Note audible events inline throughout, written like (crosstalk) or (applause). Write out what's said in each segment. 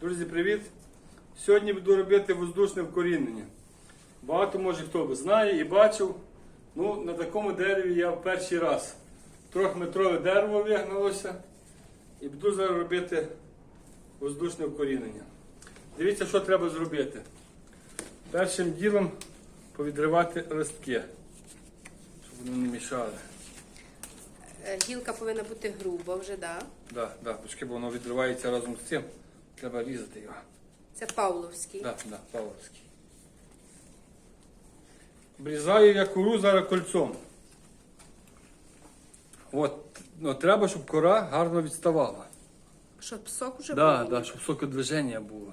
Друзі, привіт! Сьогодні буду робити воздушне вкорінення. Багато може хто знає і бачив. Ну, на такому дереві я в перший раз. Трьохметрове дерево вигналося і буду зараз робити воздушне вкорінення. Дивіться, що треба зробити. Першим ділом повідривати листки, щоб вони не мішали. Е, Гілка повинна бути груба вже, да? Да, да, бо воно відривається разом з цим. Треба різати його. Це Павловський. Да, да, Павловський. Обрізаю я кору зараз кольцом. От, ну, треба, щоб кора гарно відставала. Щоб сок вже Да, був. да, щоб сокодвиження було.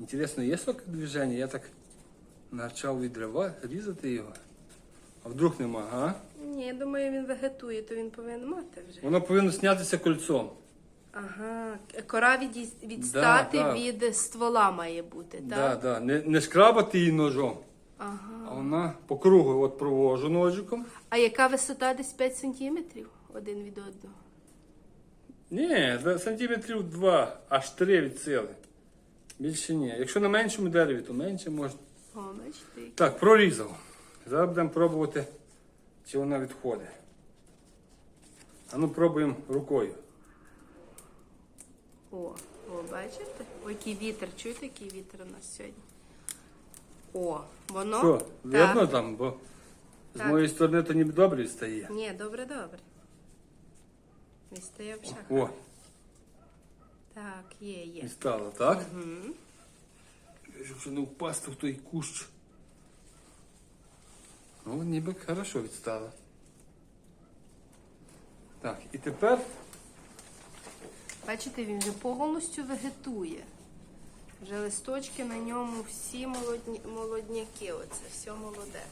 Інтересно, є сокодвиження? Я так почав відривати, різати його. А вдруг нема, а? Ні, я думаю, він вегетує, то він повинен мати вже. Воно повинно снятися кольцом. Ага. Кора віді- відстати да. від ствола має бути, Да, так? да. Не, не шкрабати її ножом, Ага. а вона по кругу от провожу ножиком. А яка висота десь 5 сантиметрів один від одного? Ні, за сантиметрів 2, аж 3 від сили. Більше ні. Якщо на меншому дереві, то менше можна. О, бачите. Так, прорізав. Зараз будемо пробувати, чи вона відходить. А ну пробуємо рукою. О, о, бачите? Ой, який вітер. Чуєте, який вітер у нас сьогодні? О, воно. Що, Так. видно там, бо з Так. моєї сторони то ніби добре стає. Ні, добре, добре. Не стає в шах. О, Так, є, є. і стало, так? Щоб не впасти в той кущ. Ну, ніби хорошо відстало. Так, і тепер Бачите, він вже повністю вегетує. Вже листочки на ньому всі молодні, молодняки. Оце все молоде.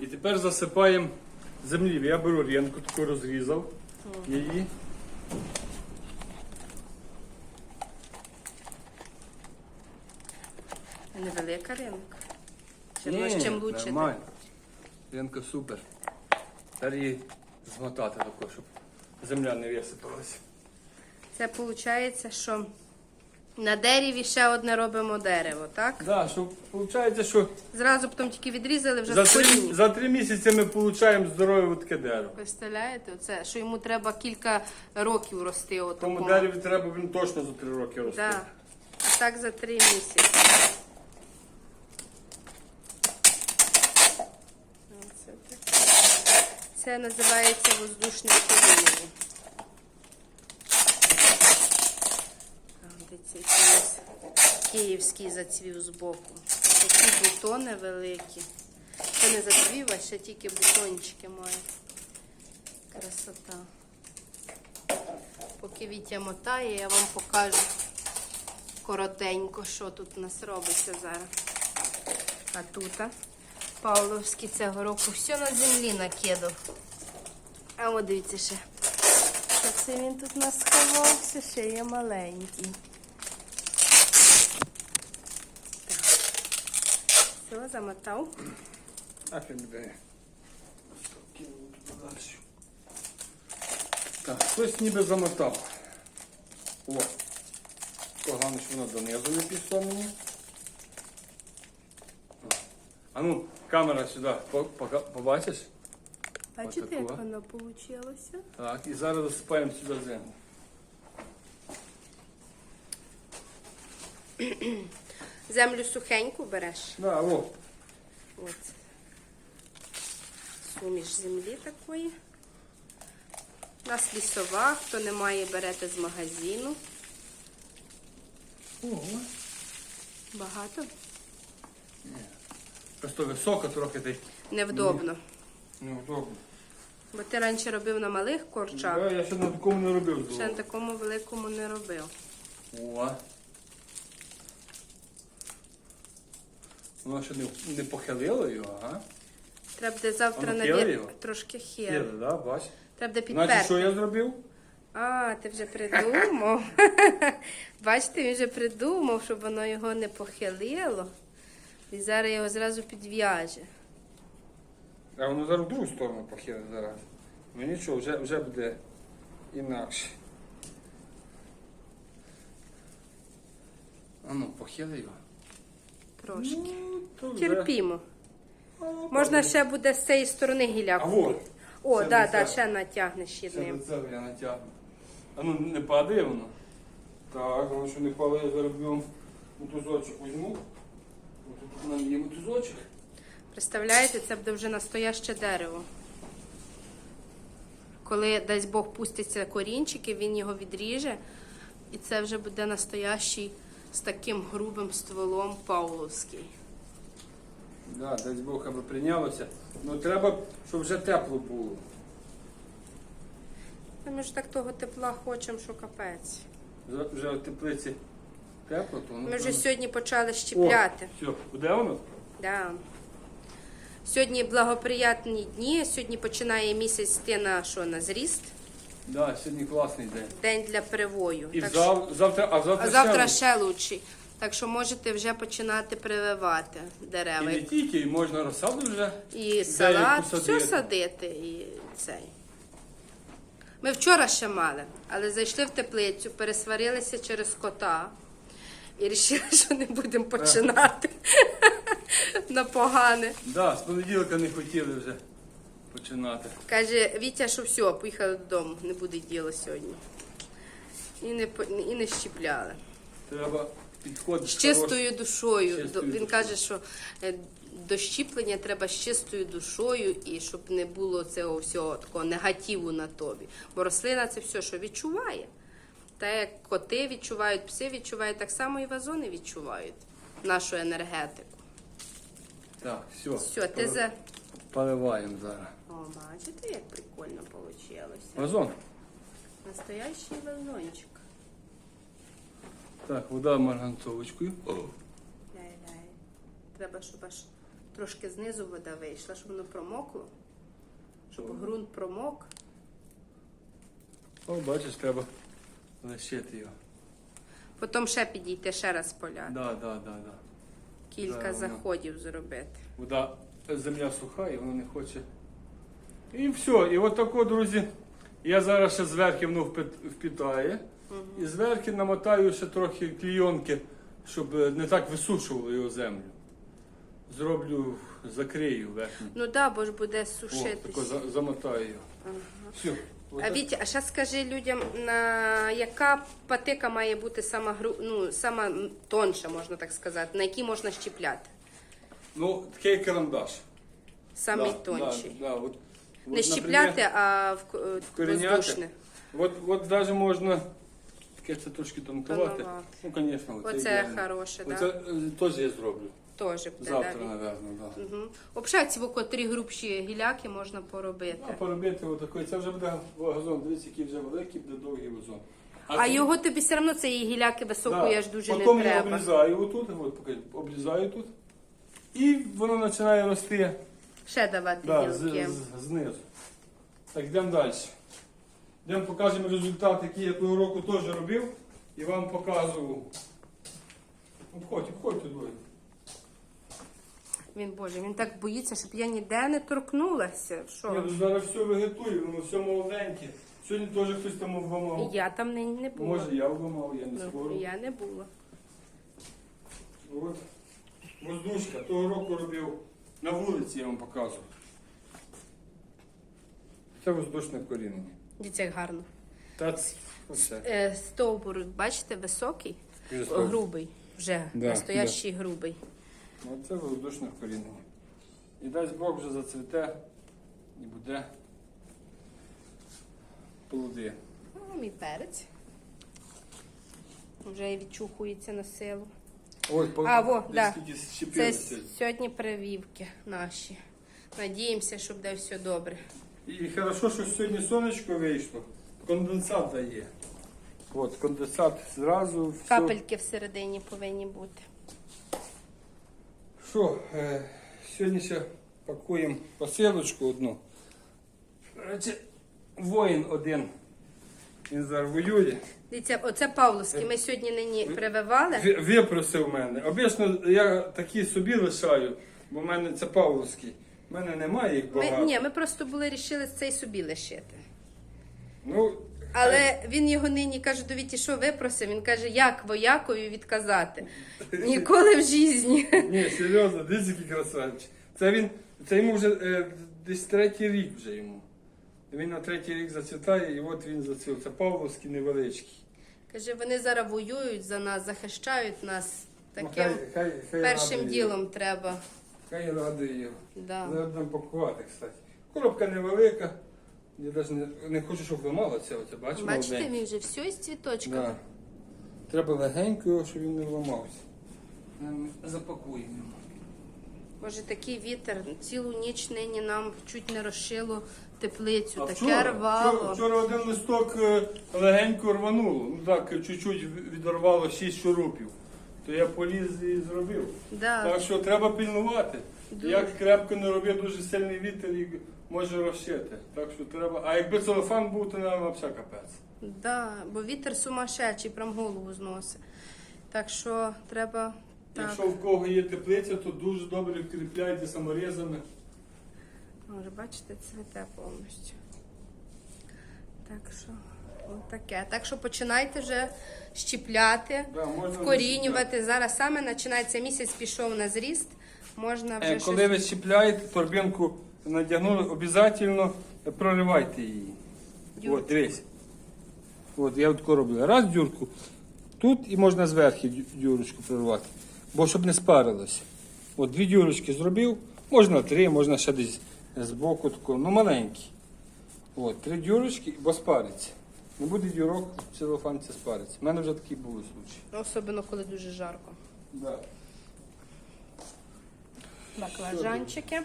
І тепер засипаємо землі. Я беру рінку, таку розрізав її. Невелика ринка. Ні, чим лучше. Нормально. Рінка супер. Тепер її змотати тако, щоб земля не висипалася. Це виходить, що на дереві ще одне робимо дерево, так? Да, що виходить, що Зразу потім тільки відрізали вже за з три, за три місяці ми отримуємо здорове таке дерево. Представляєте, оце, що йому треба кілька років рости. Тому Отакому. дереві треба він точно за три роки рости. Да. А так за три місяці. Це називається воздушне коріння. Цей київський зацвів збоку. Такі бутони великі. Це не зацвів, а ще тільки бутончики має. Красота. Поки Вітя мотає, я вам покажу коротенько, що тут у нас робиться зараз. А тут Павловський цього року все на землі накидав. А от дивіться ще. Це він тут у нас сховався, ще є маленький. Все, замотав. А ти буде. Так, хтось ніби замотав. О. Погано, що воно донизу не пішло мені. О. А ну, камера сюди, по- пока- побачиш? Бачите, як Отако. воно вийшло? Так, і зараз засипаємо сюди землю. Землю сухеньку береш. Да, о. От. Суміш землі такої. У нас лісова, хто не має, берете з магазину. Ого. Багато. Ні. Просто високо трохи ти. Невдобно. Неудобно. Бо ти раніше робив на малих корчах, Да, я ще на такому не робив. ще на такому великому не робив. О. Воно ще не, не похилило його, ага. Треба буде завтра Воно на хиле його? трошки Хило, хер. да, бач. Треба буде Значить, що підперти. я зробив? А, ти вже придумав. (laughs) Бачите, він вже придумав, щоб воно його не похилило. І зараз його зразу підв'яже. А воно зараз в другу сторону похилить зараз. Ну нічого, вже, вже буде інакше. ну, похили його. Трошки. Ну, то вже. Терпімо. Ну, Можна ще буде з цієї сторони гіляк. А. О, Ще да, да, ще натягнеш Ще одним. цього я натягну. А ну не падає воно. Так, воно що не падає, зараз мотузочок візьму. Ось Тут у мене є мотузочок. Представляєте, це буде вже настояще дерево. Коли дасть Бог пустяться корінчики, він його відріже, і це вже буде настоящий з таким грубим стволом павловський. Да, дай Бог, аби прийнялося. Ну треба, щоб вже тепло було. Та Ми ж так того тепла хочемо, що капець. Вже- Вже в теплиці тепло, то воно Ми вже сьогодні почали щіпляти. О, все, куди воно? Да. Сьогодні благоприятні дні. Сьогодні починає місяць йти на що на зріст. Да, сьогодні класний день. День для привою. І Так зав... завтра, а завтра, А завтра ще ще лучший. Так що можете вже починати прививати І дерева. не тільки, і можна розсаду вже. І салат, все садити і цей. Ми вчора ще мали, але зайшли в теплицю, пересварилися через кота і вирішили, що не будемо починати (laughs) на погане. Да, з понеділка не хотіли вже починати. Каже Вітя, що все, поїхали додому, не буде діла сьогодні. І не, і не щіпляли. Треба підходити. З чистою душою. Чистою Він душою. каже, що е, до щіплення треба з чистою душою і щоб не було цього всього такого негативу на тобі. Бо рослина це все, що відчуває. Та як коти відчувають, пси відчувають, так само і вазони відчувають нашу енергетику. Так, все. Все, ти за. Поливаємо зараз. О, бачите, як прикольно вийшло. Вазон. Настоящий вазончик. Так, вода марганцовочкою. Ляй-ляй. Треба, щоб аж трошки знизу вода вийшла, щоб воно промокло. Щоб ґрунт промок. О, бачиш, треба лишити його. Потім ще підійти, ще раз поляти. Да, да, да, да. Кілька Да, воно. заходів зробити. Вода, земля суха і вона не хоче. І все. І от тако, друзі, я зараз ще зверху воно впітає. І зверху намотаю ще трохи клійонки, щоб е, не так висушувало його землю. Зроблю, закрию верхню. Ну так, да, бо ж буде О, сушитись. за- замотаю його. Все. А Вітя, а ще скажи людям, на яка патика має бути сама гру... ну, сама тонша, можна так сказати, на якій можна щіпляти? Ну, такий карандаш. Самий Да, тонший. Да, да, от, Не от, щіпляти, а в, в вкоріняти. воздушне. От, от навіть можна таке це трошки тонкувати. Тонувати. Ну, звісно, Оце ідеально. хороше, так? Оце е, теж я зроблю. Теж буде. Завтра, да, напевно, да. Угу. Взагалі, ці котрі грубші гіляки можна поробити. А поробити отакий. Це вже буде газон. Дивіться, який вже великий, буде довгий газон. А це- його тобі все одно цієї гіляки високої Да. аж дуже Потім не я треба. обрізаю отут, от, покажи, обрізаю тут. І воно починає рости Ще давати да, з, гілки. з, знизу. Так, йдемо далі. Йдемо покажемо результат, який я того року теж робив і вам показував. Обходь, обходь туди. Він боже, він так боїться, щоб я ніде не торкнулася. Що? ну зараз все вегетує, воно все молоденьке. Сьогодні теж хтось там обламав. Я там не, не була. Може я обламав, я не Ну, скоро. я не була. От. Воздушка, того року робив на вулиці, я вам показую. Це воздушне коріння. Дивіться, як гарно. Та ц- оце. Е, стовбур, бачите, високий, Високий. грубий. Вже Да, настоящий грубий. Оце воздушне коріння. І дасть Бог вже зацвіте і буде плоди. О, мій перець. Вже і відчухується на силу. Ой, по... А, во, да. Це сьогодні прививки наші. Надіємося, що буде все добре. І хорошо, що сьогодні сонечко вийшло. Конденсат дає. От, конденсат зразу. все. Капельки всередині повинні бути. Що, е, сьогодні ще пакуємо посилочку одну. Короче, воїн один. Він зараз воює. Дивіться, оце Павловський. Ми сьогодні нині прививали. Ви- Випросив мене. Обично я такі собі лишаю, бо в мене це Павловський. У мене немає їх Ми, багато. ні, ми просто були рішили цей собі лишити. Ну, Але він його нині каже до Віті, що випросив. Він каже, як воякові відказати. (laughs) Ніколи в житті. Ні, серйозно, дивись, який красавчик. Це він, це йому вже е, десь третій рік вже йому. Він на третій рік зацвітає, і от він зацвів. Це Павловський невеличкий. Каже, вони зараз воюють за нас, захищають нас. Ну, хай, хай, хай першим радує ділом його. треба. Хай радує його. Да. Зараз будемо пакувати, кстати. Коробка невелика. Я навіть не, не хочу, щоб ламалося. Оце, бачиш, Бачите, молоденький. він вже все із цвіточками. Да. Треба легенько його, щоб він не ламався. Запакуємо. Може такий вітер цілу ніч нині нам чуть не розшило теплицю, А таке вчора, рвало. Вчора, вчора один листок е, легенько рвануло. Ну так, чуть-чуть відорвало 6 шурупів. То я поліз і зробив. Да. Так що треба пильнувати. Дуже. Як крепко не робив, дуже сильний вітер і може розшити. Так що треба. А якби целофан був, то нам взагалі капець. Да, бо вітер сумасшедший, прям голову зносить. Так що треба так. Якщо в кого є теплиця, то дуже добре кріпляйте саморізами. Може, бачите, цвіте повністю. Так що, таке. Так що починайте вже щіпляти, Да, вкорінювати. Зараз саме починається місяць, пішов на зріст. Можна вже Е, Коли щось... ви щіпляєте, торбинку надягнули, обов'язково проривайте її. Дюрку. От, дивись. От, я тако роблю. Раз дюрку тут і можна зверху дюрочку проривати. Бо щоб не спарилося. От дві дюрочки зробив, можна три, можна ще десь збоку тако, ну маленькі. От, три дюрочки, бо спариться. Не буде дюрок, целофан це спариться. У мене вже такі були случаї. Особливо, коли дуже жарко. Да. Баклажанчики.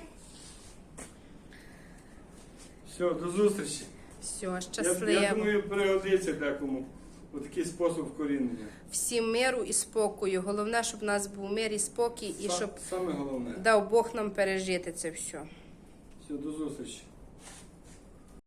Все, до зустрічі. Все, щасливо. я думаю, пригодиться декому. Отакий спосіб вкорінення. Всім миру і спокою. Головне, щоб в нас був мир і спокій, і щоб Саме головне. дав Бог нам пережити це. Все, до зустрічі.